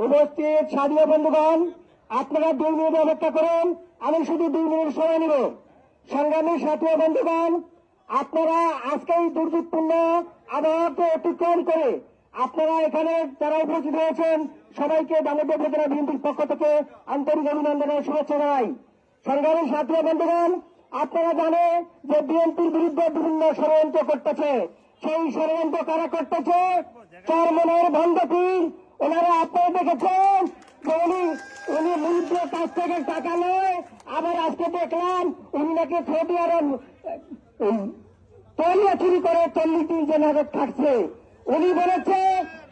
উপস্থিত সাধীয় বন্ধুগণ, আপনারা দুই মিনিট অপেক্ষা করুন, আমি শুধু দুই মিনিট সময় নিব। সংগ্রামী সাথীয় বন্ধুগণ, আপনারা আজকে এই দুর্যোগপূর্ণ আবহাওয়াকে অতিক্রম করে আপনারা এখানে যারা উপস্থিত হয়েছেন সবাইকে দামোদর উপজেলা বিএনপির পক্ষ থেকে আন্তরিক অভিনন্দনের শুভেচ্ছা জানাই। সংগ্রামী সাথীয় বন্ধুগণ, আপনারা জানে যে বিএনপির বিরুদ্ধে বিভিন্ন ষড়যন্ত্র করতেছে। সেই ষড়যন্ত্র কারা করতেছে? চরমনের ভণ্ডপীর ওনারা আপনারা দেখেছেন? উনি উনি কাছ থেকে টাকা নেয় আবার আজকে দেখলাম উনি নাকি তলিয়া চুরি করে চল্লিশ দিন জেনারেট থাকছে। উনি বলেছে,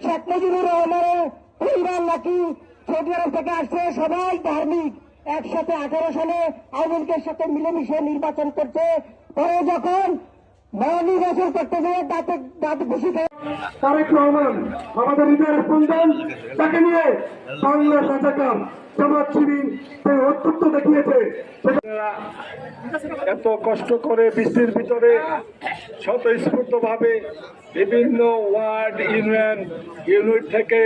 শেখ মুজিবুর রহমানের পরিবার নাকি সৌদি থেকে আসছে, সবাই ধার্মিক। একসাথে আঠারো সালে আওয়ামী লীগের সাথে মিলেমিশে নির্বাচন করছে। পরে যখন গাছের তারেক রহমান আমাদের হৃদয়ের সন্তান তাকে নিয়ে বাংলা রাজাকার জামাত শিবির অত্যন্ত দেখিয়েছে এত কষ্ট করে বৃষ্টির ভিতরে স্বতঃস্ফূর্তভাবে বিভিন্ন ওয়ার্ড ইউনিয়ন ইউনিট থেকে